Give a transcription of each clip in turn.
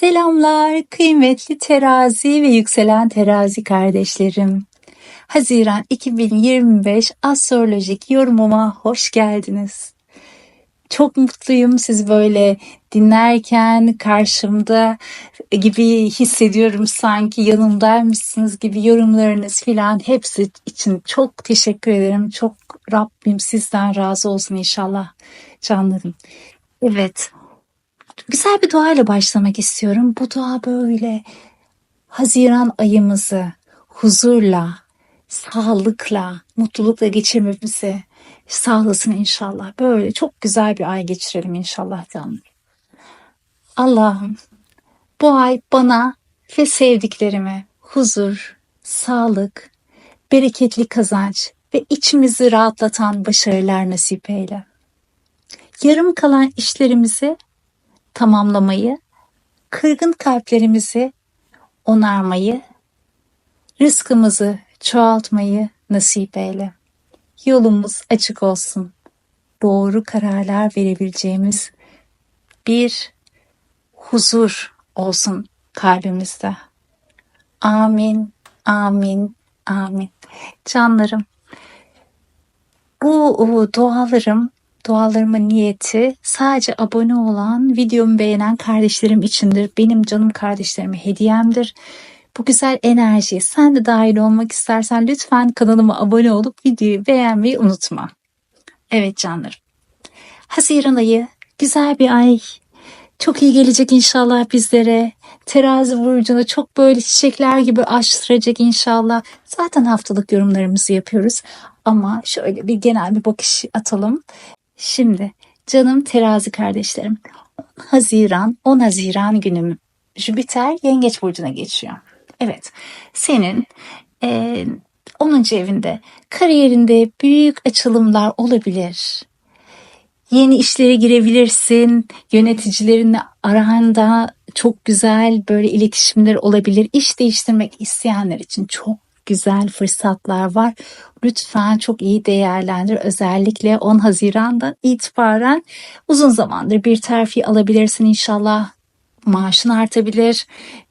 Selamlar kıymetli terazi ve yükselen terazi kardeşlerim. Haziran 2025 astrolojik yorumuma hoş geldiniz. Çok mutluyum siz böyle dinlerken karşımda gibi hissediyorum sanki yanımdaymışsınız gibi yorumlarınız filan hepsi için çok teşekkür ederim. Çok Rabbim sizden razı olsun inşallah canlarım. Evet güzel bir duayla başlamak istiyorum. Bu dua böyle Haziran ayımızı huzurla, sağlıkla, mutlulukla geçirmemizi sağlasın inşallah. Böyle çok güzel bir ay geçirelim inşallah canım. Allah'ım bu ay bana ve sevdiklerime huzur, sağlık, bereketli kazanç ve içimizi rahatlatan başarılar nasip eyle. Yarım kalan işlerimizi tamamlamayı, kırgın kalplerimizi onarmayı, rızkımızı çoğaltmayı nasip eyle. Yolumuz açık olsun. Doğru kararlar verebileceğimiz bir huzur olsun kalbimizde. Amin, amin, amin. Canlarım, bu dualarım Dualarımın niyeti sadece abone olan, videomu beğenen kardeşlerim içindir. Benim canım kardeşlerime hediyemdir. Bu güzel enerjiye sen de dahil olmak istersen lütfen kanalıma abone olup videoyu beğenmeyi unutma. Evet canlarım. Haziran ayı güzel bir ay. Çok iyi gelecek inşallah bizlere. Terazi burcunu çok böyle çiçekler gibi açtıracak inşallah. Zaten haftalık yorumlarımızı yapıyoruz. Ama şöyle bir genel bir bakış atalım. Şimdi canım terazi kardeşlerim 10 Haziran 10 Haziran günü Jüpiter Yengeç Burcu'na geçiyor. Evet senin e, 10. evinde kariyerinde büyük açılımlar olabilir. Yeni işlere girebilirsin. Yöneticilerinle aranda çok güzel böyle iletişimler olabilir. İş değiştirmek isteyenler için çok güzel fırsatlar var. Lütfen çok iyi değerlendir. Özellikle 10 Haziran'dan itibaren uzun zamandır bir terfi alabilirsin inşallah. Maaşın artabilir.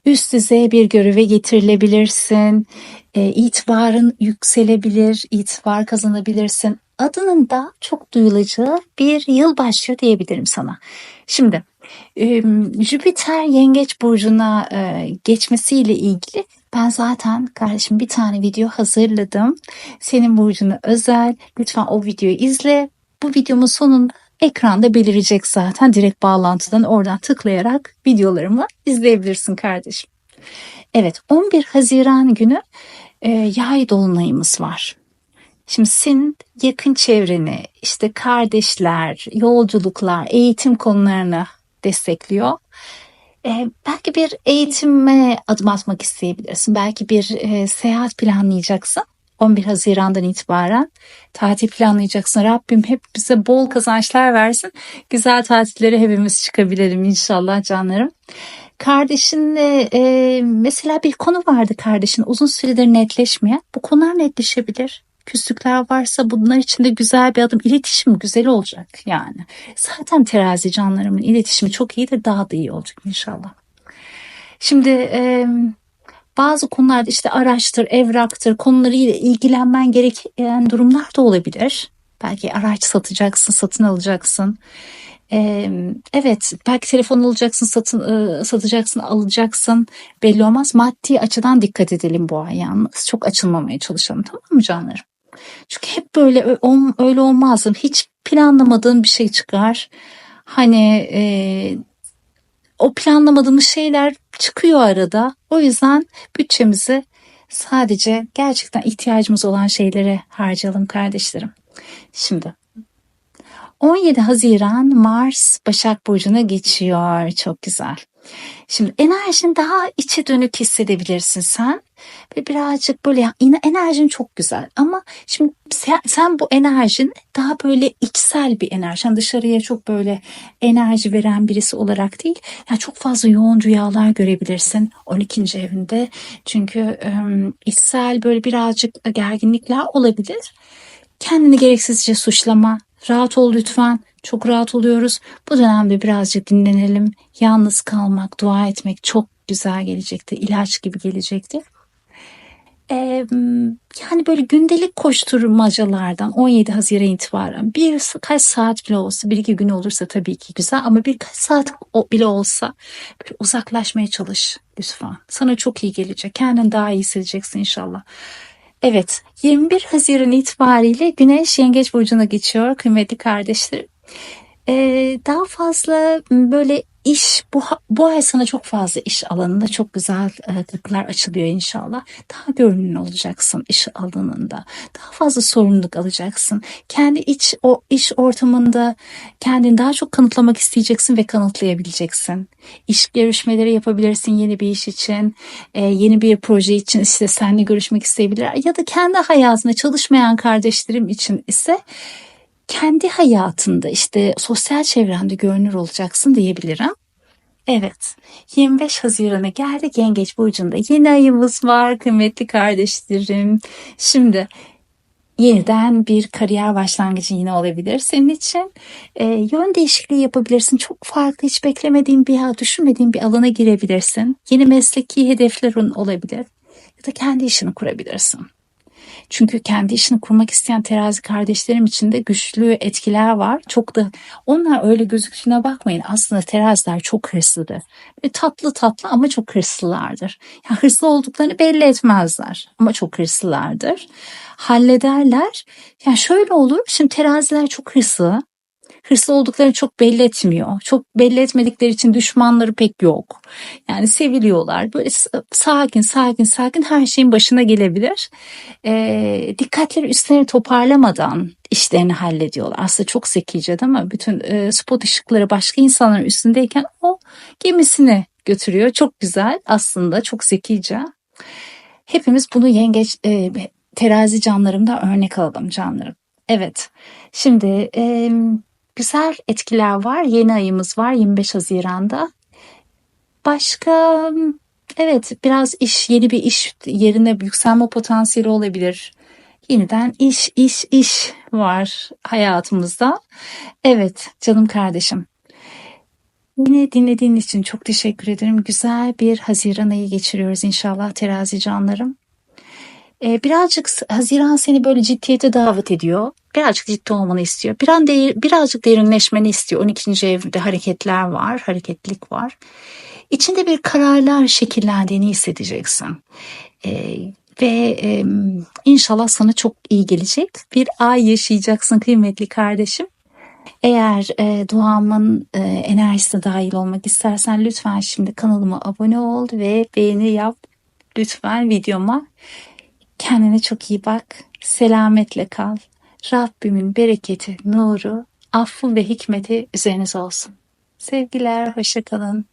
Üst düzey bir göreve getirilebilirsin. E, itibarın yükselebilir. itibar kazanabilirsin. Adının da çok duyulacağı bir yıl başlıyor diyebilirim sana. Şimdi Jüpiter Yengeç burcuna geçmesiyle ilgili ben zaten kardeşim bir tane video hazırladım. Senin burcuna özel. Lütfen o videoyu izle. Bu videomun sonunda ekranda belirecek zaten. Direkt bağlantıdan oradan tıklayarak videolarımı izleyebilirsin kardeşim. Evet 11 Haziran günü e, yay dolunayımız var. Şimdi senin yakın çevreni, işte kardeşler, yolculuklar, eğitim konularını destekliyor. Ee, belki bir eğitime adım atmak isteyebilirsin. Belki bir e, seyahat planlayacaksın. 11 Haziran'dan itibaren tatil planlayacaksın. Rabbim hep bize bol kazançlar versin. Güzel tatillere hepimiz çıkabilelim inşallah canlarım. Kardeşinle e, mesela bir konu vardı kardeşin uzun süredir netleşmeyen. Bu konular netleşebilir küslükler varsa bunlar için de güzel bir adım. İletişim güzel olacak yani. Zaten terazi canlarımın iletişimi çok iyidir. Daha da iyi olacak inşallah. Şimdi e, bazı konularda işte araçtır, evraktır konularıyla ilgilenmen gereken durumlar da olabilir. Belki araç satacaksın, satın alacaksın. Ee, evet belki telefon alacaksın satın e, satacaksın alacaksın belli olmaz maddi açıdan dikkat edelim bu ay yalnız çok açılmamaya çalışalım tamam mı canlarım çünkü hep böyle öyle olmazdım. Hiç planlamadığım bir şey çıkar. Hani e, o planlamadığımız şeyler çıkıyor arada. O yüzden bütçemizi sadece gerçekten ihtiyacımız olan şeylere harcayalım kardeşlerim. Şimdi 17 Haziran Mars Başak Burcu'na geçiyor. Çok güzel. Şimdi enerjin daha içe dönük hissedebilirsin sen. Ve birazcık böyle yine enerjin çok güzel ama şimdi sen, sen bu enerjin daha böyle içsel bir enerji. Yani dışarıya çok böyle enerji veren birisi olarak değil. Yani çok fazla yoğun rüyalar görebilirsin 12. evinde. Çünkü içsel böyle birazcık gerginlikler olabilir. Kendini gereksizce suçlama, rahat ol lütfen. Çok rahat oluyoruz. Bu dönemde birazcık dinlenelim. Yalnız kalmak, dua etmek çok güzel gelecektir. İlaç gibi gelecektir. Ee, yani böyle gündelik koşturmacalardan 17 Haziran itibaren bir kaç saat bile olsa bir iki gün olursa tabii ki güzel ama birkaç saat bile olsa böyle uzaklaşmaya çalış lütfen. Sana çok iyi gelecek. Kendini daha iyi hissedeceksin inşallah. Evet 21 Haziran itibariyle Güneş Yengeç Burcu'na geçiyor kıymetli kardeşlerim. Ee, daha fazla böyle iş bu bu ay sana çok fazla iş alanında çok güzel e, kapılar açılıyor inşallah. Daha görünür olacaksın iş alanında. Daha fazla sorumluluk alacaksın. Kendi iç o iş ortamında kendini daha çok kanıtlamak isteyeceksin ve kanıtlayabileceksin. İş görüşmeleri yapabilirsin yeni bir iş için, e, yeni bir proje için işte seninle görüşmek isteyebilirler ya da kendi hayatında çalışmayan kardeşlerim için ise kendi hayatında işte sosyal çevrende görünür olacaksın diyebilirim. Evet 25 Haziran'a geldik Yengeç Burcu'nda yeni ayımız var kıymetli kardeşlerim. Şimdi yeniden bir kariyer başlangıcı yine olabilir senin için. Ee, yön değişikliği yapabilirsin. Çok farklı hiç beklemediğin bir düşünmediğin bir alana girebilirsin. Yeni mesleki hedeflerin olabilir. Ya da kendi işini kurabilirsin. Çünkü kendi işini kurmak isteyen terazi kardeşlerim için de güçlü etkiler var. Çok da onlar öyle gözüktüğüne bakmayın. Aslında teraziler çok hırslıdır. Ve tatlı tatlı ama çok hırslılardır. Yani hırslı olduklarını belli etmezler ama çok hırslılardır. Hallederler. Yani şöyle olur. Şimdi teraziler çok hırslı. Hırslı olduklarını çok belli etmiyor. Çok belli etmedikleri için düşmanları pek yok. Yani seviliyorlar. Böyle sakin sakin sakin her şeyin başına gelebilir. Ee, dikkatleri üstlerini toparlamadan işlerini hallediyorlar. Aslında çok zekice değil mi? Bütün e, spot ışıkları başka insanların üstündeyken o gemisini götürüyor. Çok güzel aslında çok zekice. Hepimiz bunu yengeç e, terazi canlarımda örnek alalım canlarım. Evet. Şimdi e, güzel etkiler var. Yeni ayımız var 25 Haziran'da. Başka evet biraz iş yeni bir iş yerine yükselme potansiyeli olabilir. Yeniden iş iş iş var hayatımızda. Evet canım kardeşim. Yine dinlediğin için çok teşekkür ederim. Güzel bir Haziran ayı geçiriyoruz inşallah terazi canlarım. Ee, birazcık Haziran seni böyle ciddiyete davet ediyor. Birazcık ciddi olmanı istiyor. Bir an değil, birazcık derinleşmeni istiyor. 12. evde hareketler var, hareketlilik var. İçinde bir kararlar şekillendiğini hissedeceksin. Ee, ve e, inşallah sana çok iyi gelecek bir ay yaşayacaksın kıymetli kardeşim. Eğer e, duamın e, enerjisine dahil olmak istersen lütfen şimdi kanalıma abone ol ve beğeni yap. Lütfen videoma. Kendine çok iyi bak. Selametle kal. Rabbimin bereketi, nuru, affı ve hikmeti üzerinize olsun. Sevgiler, hoşça kalın.